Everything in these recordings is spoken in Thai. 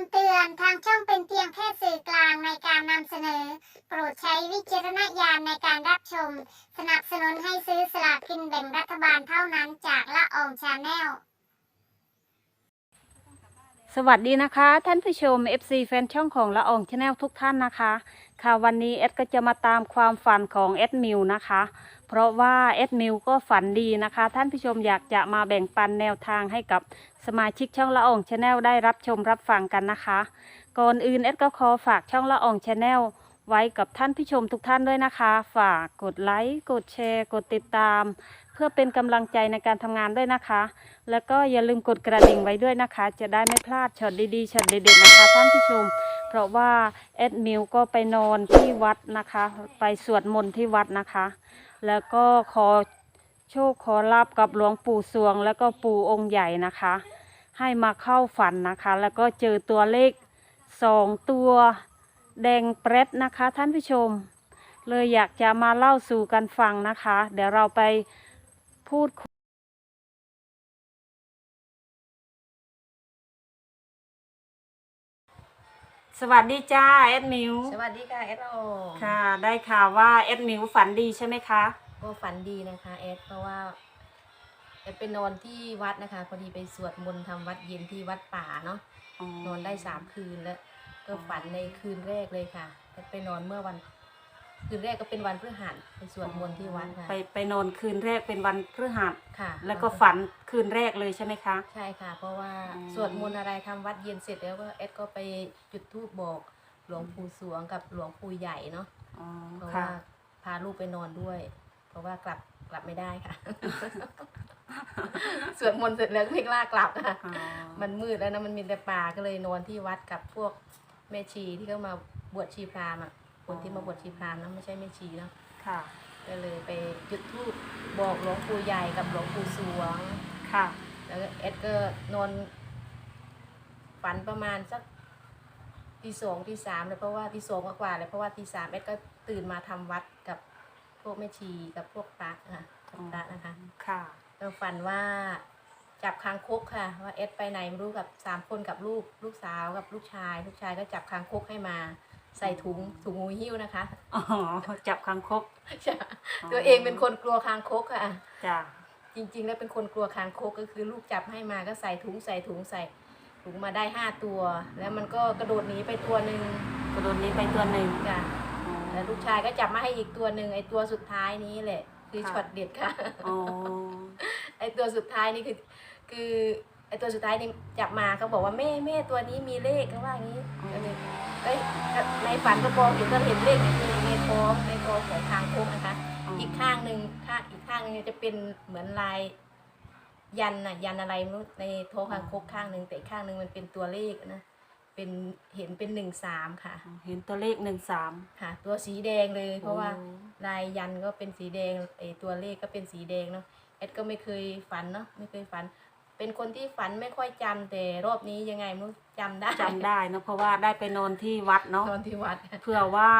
ำเตือนทางช่องเป็นเพียงแค่สื่อกลางในการนำเสนอ โปรดใช้วิจารณญาณในการรับชม สนับสนุนให้ซื้อสลากกินแบ่งรัฐบาลเท่านั้นจากละอองชาแนล สวัสดีนะคะ ท่านผู้ชม FC แฟนช่องของละอองชาแนลทุกท่านนะคะ ค่ะวันนี้เอดก็จะมาตามความฝันของเอดมิวนะคะ เพราะว่าเอดมิวก็ฝันดีนะคะ ท่านผู้ชมอยากจะมาแบ่งปันแนวทางให้กับสมาชิกช่องละอองชาแนลได้รับชมรับฟังกันนะคะ ก่อนอื่นเอดก็ขอฝากช่องละอองชาแนลไว้กับท่านผู้ชมทุกท่านด้วยนะคะ ฝากกดไลค์กดแชร์ กดติดตาม พื่อเป็นกำลังใจในการทำงานด้วยนะคะ แล้วก็อย่าลืมกดกระดิ่งไว้ด้วยนะคะ จะได้ไม่พลาดช็อตดีๆช็อตเด็ดๆนะคะท่านผู้ชม เพราะว่าเอ็ดมิวก็ไปนอนที่วัดนะคะ ไปสวดมนต์ที่วัดนะคะ แล้วก็ขอโชคขอลาบกับหลวงปู่สวง แล้วก็ปู่องค์ใหญ่นะคะ ให้มาเข้าฝันนะคะ แล้วก็เจอตัวเลขสองตัวแดงเปรตนะคะ ท่านผู้ชม เลยอยากจะมาเล่าสู่กันฟังนะคะ เดี๋ยวเราไป พูดคุยสวัสดีจ้าเอ็ดมิวสวัสดีค่ะเอสโอค่ะ ได้ข่าวว่าเอ็ดมิวฝันดีใช่ไหมคะ ก็ฝันดีนะคะเอสเพราะว่าเอสไปนอนที่วัดนะคะพอดีไปสวดมนต์ทำวัดเย็นที่วัดป่าเนาะนอนได้สามคืนแล้ว ก็ฝันในคืนแรกเลยค่ะเอสไปนอนเมื่อวัน คืนแรกก็เป็นวันพฤหัสไปสวดมนต์ที่วัดค่ะไปไปนอนคืนแรกเป็นวันพฤหัสค่ะแล้วก็ฝันคืนแรกเลยใช่ไหมคะใช่ค่ะ เพราะว่าอืมสวดมนต์อะไรทำวัดเย็นเสร็จแล้วก็เอสก็ไปจุดธูปบอกหลวงปู่สวงกับหลวงปู่ใหญ่เนาะอ๋อเพราะค่ะว่าพาลูกไปนอนด้วย เพราะว่ากลับกลับไม่ได้ค่ะสวดมนต์เสร็จแล้วก็ไม่กล้ากลับค่ะอ๋อมันมืดแล้วนะมันมีแต่ป่าก็เลยนอนที่วัดกับพวกแม่ชีที่เขามาบวชชีพราหมณ์อะ คนที่มาบวชชีพราหมณ์นะไม่ใช่แม่ชีเนาะค่ะ ก็เลยไปจุดธูปบอกหลวงปู่ใหญ่กับหลวงปู่สวง ค่ะ แล้วก็เอ็ดก็นอนฝันประมาณสักตีสองตีสามเลยเพราะว่าตีสองกว่าๆเลยเพราะว่าตีสามเอ็ดก็ตื่นมาทำวัดกับพวกแม่ชีกับพวกพระค่ะกับพระนะคะค่ะก็ฝันว่าจับคางคกค่ะ ว่าเอ็ดไปไหนไม่รู้กับสามคนกับลูกลูกสาวกับลูกชาย ลูกชายก็จับคางคกให้มา ใส่ถุงถุงงูหิ้วนะคะอ๋อจับคังคกตัวเองเป็นคนกลัวคางคกค่ะจ้ะจริง ๆ แล้วเป็นคนกลัวคางคกก็คือลูกจับให้มาก็ใส่ถุงใส่ถุงใส่ถุงมาได้ห้าตัว แล้วมันก็กระโดดหนีไปตัวหนึ่งกระโดดนี้ไปตัวหนึ่งจ้ะอ๋อแล้วลูกชายก็จับมาให้อีกตัวหนึ่งไอ้ตัวสุดท้ายนี้แหละ คือค่ะช็อตเด็ดค่ะอ๋อไอ้ตัวสุดท้ายนี่คือ คือไอ้ตัวสุดท้ายนี่จับมาเขาบอกว่าแม่แม่ตัวนี้มีเลขเขาว่าอย่างนี้ก็เลยเอ้ย ในฝันก็บอกเห็นก็เห็นเลขในในท้องในท้องของคางคกนะคะอีกข้างหนึ่งข้างอีกข้างหนึงจะเป็นเหมือนลาย ยันน่ะยันอะไรไม่รู้ในโทรคางคกข้างหนึ่งแต่อีกข้างหนึ่งมันเป็นตัวเลขนะเป็นเห็นเป็นหนึ่งสามค่ะ เห็นตัวเลขหนึ่งสามค่ะ ตัวสีแดงเลย เพราะว่าลายยันก็เป็นสีแดงไอตัวเลขก็เป็นสีแดงเนาะเอ็ดก็ไม่เคยฝันเนาะไม่เคยฝัน เป็นคนที่ฝันไม่ค่อยจำแต่รอบนี้ยังไงไม่รู้จำได้จำได้เนอะเพราะว่าได้ไปนอนที่วัดเนาะตอนที่วัดเผื่อว่า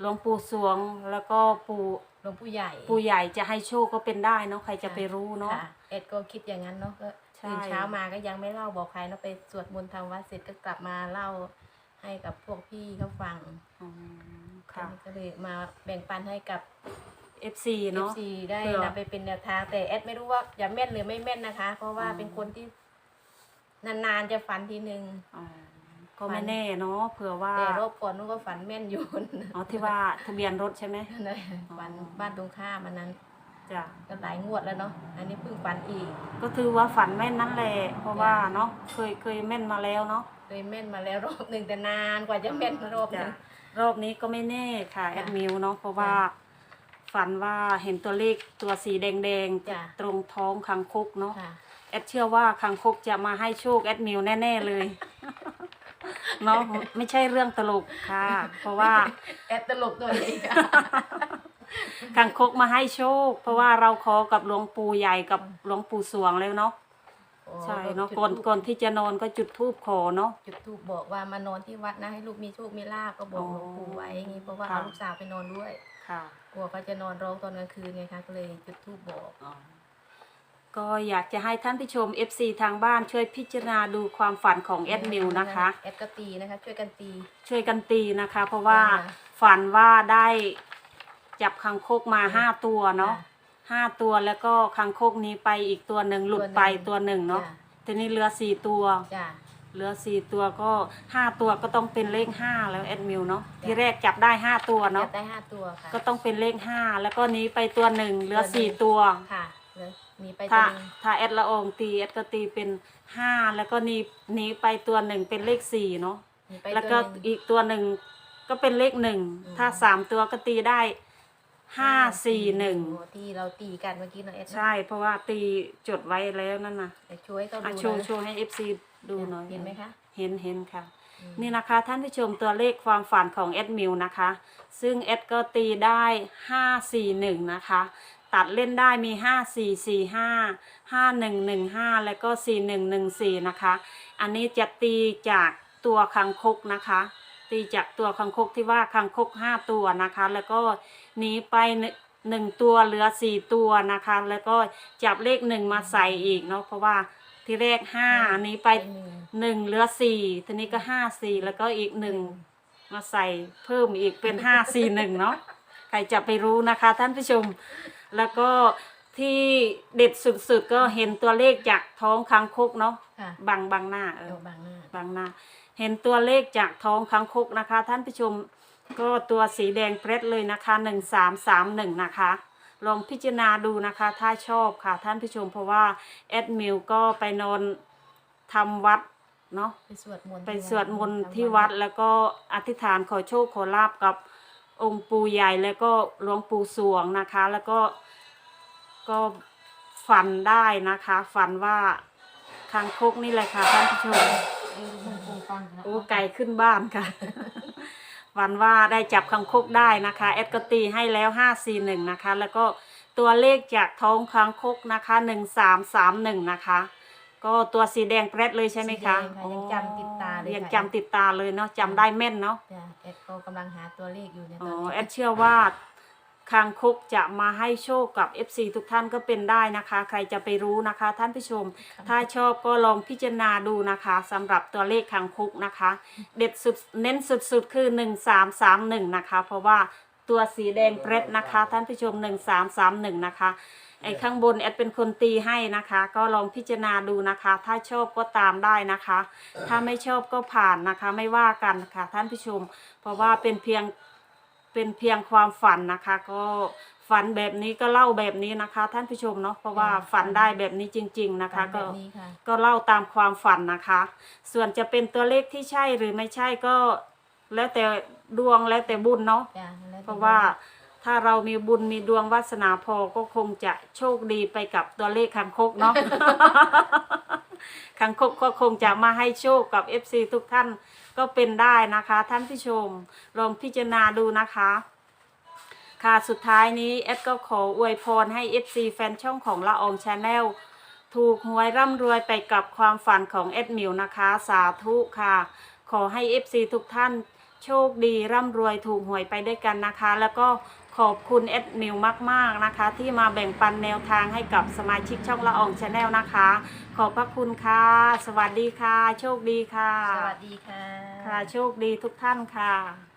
หลวงปู่สวงแล้วก็ปู่หลวงปู่ใหญ่ปู่ใหญ่จะให้โชคก็เป็นได้เนาะใครจะไปรู้เนาะ ค่ะเอ็ดก็คิดอย่างนั้นเนาะก็ใช่ ตื่นเช้ามาก็ยังไม่เล่าบอกใครเนาะไปสวดมนต์ทำวัดเสร็จก็กลับมาเล่าให้กับพวกพี่เขาฟังอ๋อค่ะ ก็เลยมาแบ่งปันให้กับ FC เนาะ FC ได้เผื่อ นำไปเป็นแนวทาง แต่เอ็ดไม่รู้ว่าอย่าแม่นหรือไม่แม่นนะคะ เพราะว่าอืมเป็นคนที่ นานๆจะฝันทีหนึ่งอ๋อก็ไม่แน่เนาะเผื่อว่าแต่รอบก่อนนู้นก็ฝันแม่นอยู่ อ๋อที่ว่าทะเบียนรถใช่ไหม นะฝันอ๋อบ้านตรงข้ามมันนั้นจ้ะก็หลายงวดแล้วเนาะอันนี้เพิ่งฝันอีกก็ถือว่าฝันแม่นนั่นแหละเพราะว่าเนาะเคยเคยแม่นมาแล้วเนาะเคยแม่นมาแล้วรอบหนึ่งแต่นานกว่าจะแม่นรอบหจ้ะนึ่งรอบนี้ก็ไม่แน่ค่ะแอดมิวเนาะเพราะว่า ฝันว่าเห็นตัวเลขตัวสีแดงจ้ะ ๆ ตรงท้องคังคกเนาะ ค่ะ แอดเชื่อว่าคังคกจะมาให้โชคแอดมิวแน่ ๆ เลย เนาะไม่ใช่เรื่องตลกค่ะ เพราะว่า แอดตลกตัวเองค่ะคังคกมาให้โชค เพราะว่าเราขอกับหลวงปู่ใหญ่กับหลวงปู่สวงแล้วเนาะใช่เนาะก่อนก่อนที่จะนอนก็จุดธูปขอเนาะ จุดทูบบอกว่ามานอนที่วัดนะให้ลูกมีโชคมีลาบก็บอกอ๋อหลวงปู่ไว้อย่างงี้เพราะว่าค่ะ เอาลูกสาวไปนอนด้วย ค่ะ กลัวเขาจะนอนร้องตอนกลางคืนไงคะก็เลยจุดทูบบอกอ๋อก็อยากจะให้ท่านผู้ชม FC ทางบ้านช่วยพิจารณาดูความฝันของแอดมิวนะคะ แอดก็ตีนะคะ ช่วยกันตี ช่วยกันตีนะคะ เพราะว่าค่ะฝันว่าได้จับคังคกมาห้าตัวเนาะค่ห้าตัวแล้วก็คังคกนี้ไปอีกตัวหนึ่งหลุดไปตัวหนึ่งเนาะจ้ทีนี้เหลือสี่ตัว จ้ะ เหลือสี่ตัวก็ห้าตัวก็ต้องเป็นเลขห้าแล้วแอดมิวเนาะจ้ะทีแรกจับได้ห้าตัวจัเนาะบได้ห้าตัวค่ะก็ต้องเป็นเลขห้าแล้วก็หนี้ไปตัวหนึ่งเหลือตัวหนึ่งสี่ตัวค่ะเลยมีไปตัถ้าวหนึงถ้าแอดละอองตีแอดก็ตีเป็นห้าแล้วก็หนี้หนี้ไปตัวหนึ่งเป็นเลขสี่เนาะมีไปแล้วก็ตัวหนึ่ง อีกตัวหนึ่งก็เป็นเลขหนึ่งอืม ถ้าสามตัวก็ตีได้ห้าสี่หนึ่งโอ้ที่เราตีกันเมื่อกี้เนาะเอสใช่เพราะว่าตีจดไว้แล้วนั่นนะแต่ช่วยเขาอะดูโชว์นะโชว์ให้เอฟซี ดูหน่อยเห็นไหมคะเห็นเห็นค่ะอืมนี่นะคะท่านผู้ชมตัวเลขความฝันของแอดมิวนะคะ ซึ่งแอดก็ตีได้ห้าสี่หนึ่งนะคะ ตัดเล่นได้มีห้าสี่สี่ห้าห้าหนึ่งหนึ่งห้าแล้วก็สี่หนึ่งหนึ่งสี่นะคะ อันนี้จะตีจากตัวคังคกนะคะตีจากตัวคังคกที่ว่าคังคกห้าตัวนะคะ แล้วก็หนีไปหนึ่งหนึ่งตัวเหลือสี่ตัวนะคะ แล้วก็จับเลขหนึ่งมาใส่อีกเนาะเพราะว่า ที่แรกห้าอันนี้ไปหนึ่งหนึ่งเหลือสี่ทีนี้ก็ห้าสี่แล้วก็อีกหนึ่งมาใส่เพิ่มอีกเป็นห้าสี่หนึ่งเนาะใครจะไปรู้นะคะท่านผู้ชม แล้วก็ที่เด็ดสุดๆก็เห็นตัวเลขจากท้องคังคกเนาะค่ะบังบังหน้าเอเอาอบางหน้าบังหน้า เห็นตัวเลขจากท้องคังคกนะคะ ท่านผู้ชมก็ตัวสีแดงเปรดเลยนะคะหนึ่งสามสามหนึ่งนะคะ ลองพิจารณาดูนะคะ ถ้าชอบค่ะท่านผู้ชมเพราะว่าแอดมิวก็ไปนอนทำวัดเนาะไปสวดมนต์ไปสวดมนต์ที่วัดแล้วก็อธิษฐานขอโชคขอลาบกับองค์ปู่ใหญ่แล้วก็หลวงปู่สวงนะคะ แล้วก็ก็ฝันได้นะคะ ฝันว่าคางคกนี่แหละค่ะท่านผู้ชมโอ้ไก่ขึ้นบ้านค่ะ ฝันว่าได้จับคังคกได้นะคะแอดก็ตีให้แล้วห้าสี่หนึ่งนะคะ แล้วก็ตัวเลขจากท้องคังคกนะคะหนึ่งสามสามหนึ่งนะคะ ก็ตัวสีแดงแปรดเลยใช่ไหมคะสีแดงยังจำติดตาเลยยังค่ะจำติดตาเลยเนาะจำได้แม่นเนาะจ้ะแอดก็กำลังหาตัวเลขอยู่ในอ๋ตออนนี้ แอดเชื่อว่า คางคกจะมาให้โชคกับ FC ทุกท่านก็เป็นได้นะคะ ใครจะไปรู้นะคะ ท่านผู้ชม ถ้าชอบก็ลองพิจารณาดูนะคะสำหรับตัวเลขคางคกนะคะ เด็ดสุดเน้นสุดๆ คือ 1331 นะคะ เพราะว่าตัวสีแดงเพชรนะคะ ท่านผู้ชม 1331 นะคะไอ้ข้างบนแอดเป็นคนตีให้นะคะ ก็ลองพิจารณาดูนะคะ ถ้าชอบก็ตามได้นะคะ ถ้าไม่ชอบก็ผ่านนะคะ ไม่ว่ากันค่ะท่านผู้ชม เพราะว่าเป็นเพียง เป็นเพียงความฝันนะคะ ก็ฝันแบบนี้ก็เล่าแบบนี้นะคะ ท่านผู้ชมเนาะเพราะว่าฝันได้แบบนี้จริง ๆนะคะแบก็บนี้ค่ะ ก็เล่าตามความฝันนะคะ ส่วนจะเป็นตัวเลขที่ใช่หรือไม่ใช่ก็ แล้วแต่ดวงแล้วแต่บุญเนาะ จ้ะแล้วเพราะว่าถ้าเรามีบุญมีดวงวาสนาพอก็คงจะโชคดีไปกับตัวเลขคังคกเนาะ คังคกก็คงจะมาให้โชคกับ FC ทุกท่าน ก็เป็นได้นะคะท่านผู้ชม ลองพิจารณาดูนะคะ ค่ะสุดท้ายนี้แอดก็ขออวยพรให้ FC แฟนช่องของละอองชาแนลถูกหวยร่ำรวยไปกับความฝันของแอดมิวนะคะ สาธุค่ะ ขอให้ FC ทุกท่าน โชคดีร่ำรวยถูกหวยไปด้วยกันนะคะ แล้วก็ขอบคุณแอดมิวมาก ๆ นะคะ ที่มาแบ่งปันแนวทางให้กับสมาชิกช่องละอองชาแนลนะคะ ขอบพระคุณค่ะ สวัสดีค่ะ โชคดีค่ะ สวัสดีค่ะ ค่ะ โชคดีทุกท่านค่ะ